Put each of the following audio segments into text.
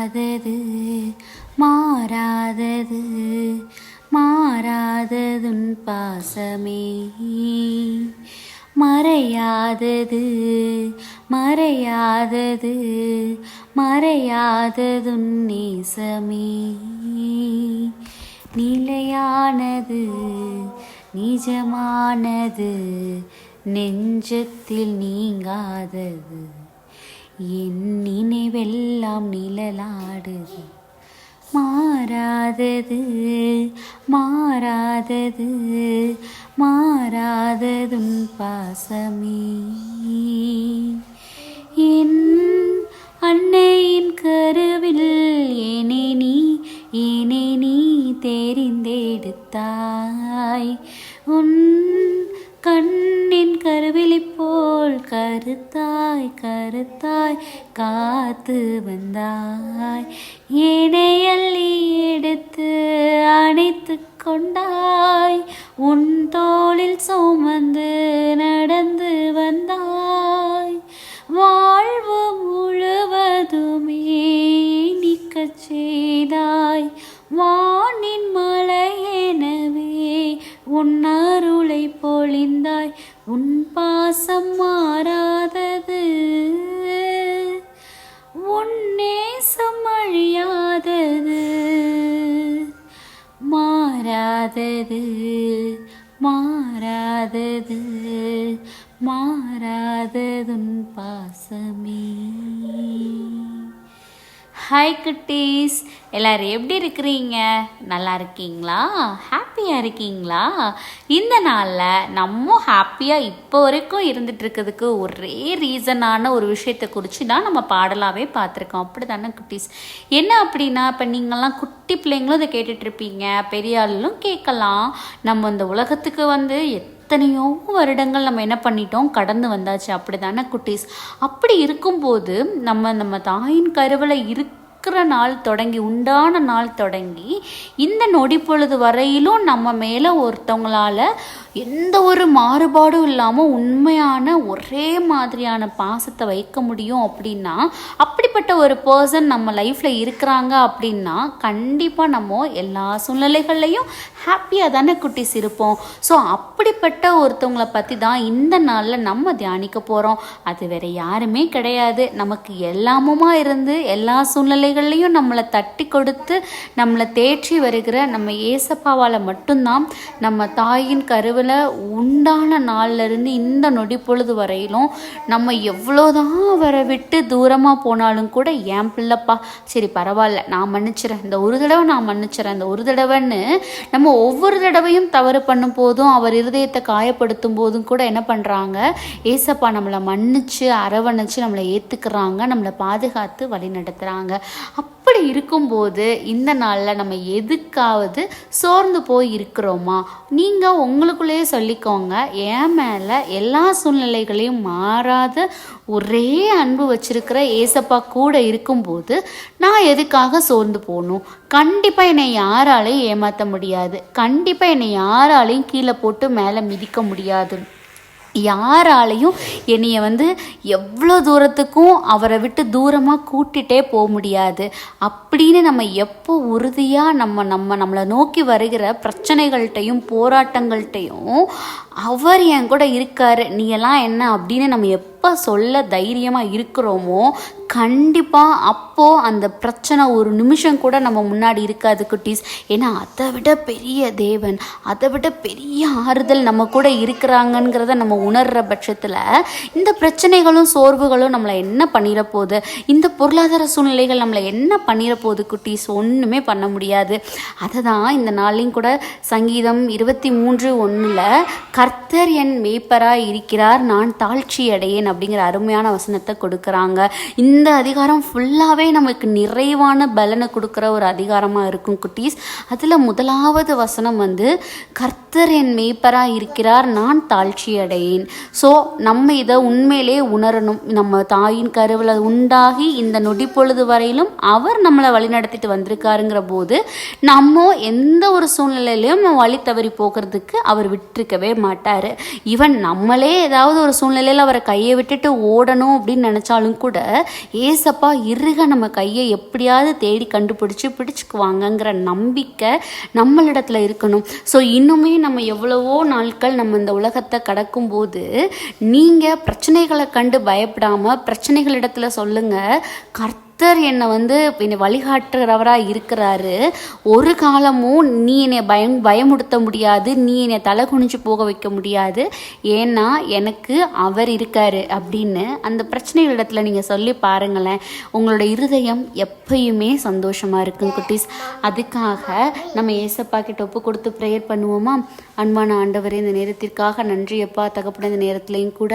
மாறாதது மாறாதது மாறாததுன் பாசமே. மறையாதது மறையாதது மறையாததுன் நேசமே. நிலையானது நிஜமானது நெஞ்சத்தில் நீங்காதது. என் நினைவெல்லாம் நிழலாடுது. மாறாதது மாறாதது மாறாததும் பாசமே. என் அன்னையின் கருவில் ஏனே நீ ஏனே நீ தெரிந்தெடுத்தாய். உன் கண்ணின் கருவிழி போல் கருத்தாய் கருத்தாய். காத்து வந்தாய். ஏனை எடுத்து அணைத்து கொண்டாய். உன் தோளில் சுமந்து நடந்து வந்தாய். வாழ்வு முழுவதுமே நிற்கச் செய்தாய். வா மாறாதது மாறாததுன் பாசமே. ஹாய் குட்டீஸ் எல்லாரும் எப்படி இருக்கிறீங்க? நல்லா இருக்கீங்களா? ஹாப்பியாக இருக்கீங்களா? இந்த நாளில் நம்ம ஹாப்பியாக இப்போ வரைக்கும் இருந்துட்டு இருக்கிறதுக்கு ஒரே ரீசனான ஒரு விஷயத்தை குறித்து தான் நம்ம பாடலாகவே பார்த்துருக்கோம். அப்படி தானே குட்டீஸ்? என்ன அப்படின்னா இப்போ நீங்கள்லாம் குட்டி பிள்ளைங்களும் இதை கேட்டுட்ருப்பீங்க பெரிய ஆளும் கேட்கலாம். நம்ம இந்த உலகத்துக்கு வந்து எத்தனையோ வருடங்கள் நம்ம என்ன பண்ணிட்டோம்? கடந்து வந்தாச்சு. அப்படி தானே குட்டீஸ்? அப்படி இருக்கும்போது நம்ம நம்ம தாயின் கருவில் இருக்கிற நாள் தொடங்கி உண்டான நாள் தொடங்கி இந்த நொடி பொழுது வரையிலும் நம்ம மேலே ஒருத்தவங்களால எந்த ஒரு மாறுபாடும் இல்லாமல் உண்மையான ஒரே மாதிரியான பாசத்தை வைக்க முடியும் அப்படின்னா அப்படிப்பட்ட ஒரு பர்சன் நம்ம லைஃப்பில் இருக்கிறாங்க அப்படின்னா கண்டிப்பாக நம்ம எல்லா சூழ்நிலைகள்லையும் ஹாப்பியாக தானே குட்டிஸ் இருப்போம். ஸோ அப்படிப்பட்ட ஒருத்தவங்கள பற்றி தான் இந்த நாளில் நம்ம தியானிக்க போகிறோம் அது வேற யாருமே கிடையாது. நமக்கு எல்லாமுமா இருந்து எல்லா சூழ்நிலைகள்லையும் நம்மளை தட்டி கொடுத்து நம்மளை தேற்றி வருகிற நம்ம ஏசப்பாவால் மட்டும்தான் நம்ம தாயின் கருவில் உண்டான நாள்லேருந்து இந்த நொடி பொழுது வரையிலும் நம்ம எவ்வளோதான் அவரை விட்டு தூரமாக போனாலும் கூட என் பிள்ளைப்பா? சரி பரவாயில்ல நான் மன்னிச்சிடறேன் இந்த ஒரு தடவை நான் மன்னிச்சிடறேன் இந்த ஒரு தடவைன்னு நம்ம ஒவ்வொரு தடவையும் தவறு பண்ணும் போதும் அவர் இருதயத்தை காயப்படுத்தும் போதும் கூட என்ன பண்ணுறாங்க ஏசப்பா நம்மளை மன்னிச்சு அரவணைச்சு நம்மளை ஏற்றுக்கிறாங்க நம்மளை பாதுகாத்து வழி நடத்துகிறாங்க அப்படி இருக்கும்போது இந்த நாளில் நம்ம எதுக்காவது சோர்ந்து போய் இருக்கிறோமா? நீங்கள் உங்களுக்குள்ளேயே சொல்லிக்கோங்க. என் மேலே எல்லா சூழ்நிலைகளையும் மாறாத ஒரே அன்பு வச்சிருக்கிற ஏசப்பா கூட இருக்கும்போது நான் எதுக்காக சோர்ந்து போகணும்? கண்டிப்பாக என்னை யாராலையும் ஏமாற்ற முடியாது. கண்டிப்பாக என்னை யாராலையும் கீழே போட்டு மேலே மிதிக்க முடியாது. யாராலையும் என்னைய வந்து எவ்வளோ தூரத்துக்கும் அவரை விட்டு தூரமாக கூட்டிகிட்டே போக முடியாது. அப்படின்னு நம்ம எப்போ உறுதியாக நம்ம நம்ம நம்மளை நோக்கி வருகிற பிரச்சனைகள்கிட்டையும் போராட்டங்கள்கிட்டையும் அவர் என் கூட இருக்காரு நீ எல்லாம் என்ன அப்படின்னு நம்ம எப்போ சொல்ல தைரியமாக இருக்கிறோமோ கண்டிப்பாக அப்போது அந்த பிரச்சனை ஒரு நிமிஷம் கூட நம்ம முன்னாடி இருக்காது குட்டீஸ். ஏன்னா அதை விட பெரிய தேவன் அதை விட பெரிய ஆறுதல் நம்ம கூட இருக்கிறாங்கங்கிறத நம்ம உணர்கிற பட்சத்தில் இந்த பிரச்சனைகளும் சோர்வுகளும் நம்மளை என்ன பண்ணிட போகுது? இந்த பொருளாதார சூழ்நிலைகள் நம்மளை என்ன பண்ணிட போகுது குட்டீஸ்? ஒன்றுமே பண்ண முடியாது. அதை தான் இந்த நாளையும் கூட சங்கீதம் இருபத்தி மூன்று ஒன்றில் கர்த்தர் என் மேய்ப்பராக இருக்கிறார் நான் தாழ்ச்சி அடையேன் அப்படிங்கிற அருமையான வசனத்தை கொடுக்குறாங்க. இந்த அதிகாரம் ஃபுல்லாகவே நமக்கு நிறைவான பலனை கொடுக்குற ஒரு அதிகாரமாக இருக்கும் குட்டீஸ். அதில் முதலாவது வசனம் வந்து கர்த்தர் என் மேய்ப்பராக இருக்கிறார் நான் தாழ்ச்சி அடையேன் ஸோ நம்ம இதை உண்மையிலே உணரணும். நம்ம தாயின் கருவில் உண்டாகி இந்த நொடி பொழுது வரையிலும் அவர் நம்மளை வழிநடத்திட்டு வந்திருக்காருங்கிற போது நம்ம எந்த ஒரு சூழ்நிலையிலையும் நம்ம வழி தவறி போகிறதுக்கு அவர் விட்டுருக்கவே விட்டிருக்கவே மாட்டார். ஈவன் நம்மளே ஏதாவது ஒரு சூழ்நிலையில் அவரை கையை விட்டுட்டு ஓடணும் அப்படின்னு நினச்சாலும் கூட ஏசப்பா இருக நம்ம கையை எப்படியாவது தேடி கண்டுபிடிச்சி பிடிச்சிக்குவாங்கங்கிற நம்பிக்கை நம்மளிடத்துல இருக்கணும். ஸோ இன்னுமே நம்ம எவ்வளவோ நாட்கள் நம்ம இந்த உலகத்தை கடக்கும்போது நீங்கள் பிரச்சனைகளை கண்டு பயப்படாமல் பிரச்சனைகளிடத்துல சொல்லுங்கள் கர்த்த கர்த்தர் என்னை வந்து என்னை வழிகாட்டுறவராக இருக்கிறாரு. ஒரு காலமும் நீ என்னை பயம் பயமுடுத்த முடியாது. நீ என்னை தலை குனிஞ்சு போக வைக்க முடியாது. ஏன்னா எனக்கு அவர் இருக்காரு அப்படின்னு அந்த பிரச்சனைகளிடத்துல நீங்கள் சொல்லி பாருங்களேன். உங்களோட இருதயம் எப்பயுமே சந்தோஷமாக இருக்கும் குட்டீஸ். அதுக்காக நம்ம ஏசப்பா கிட்ட ஒப்பு கொடுத்து ப்ரேயர் பண்ணுவோமா? அன்பான ஆண்டவரே இந்த நேரத்திற்காக நன்றி எப்பா தகப்பட இந்த நேரத்துலையும் கூட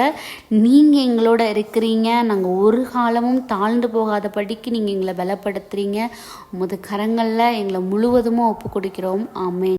நீங்கள் எங்களோட இருக்கிறீங்க. நாங்கள் ஒரு காலமும் தாழ்ந்து போகாதபடி படிக்கு நீங்கள் எங்களை பலப்படுத்துகிறீங்க உமது கரங்களில் எங்களை முழுவதுமாக ஒப்பு கொடுக்கிறோம் ஆமே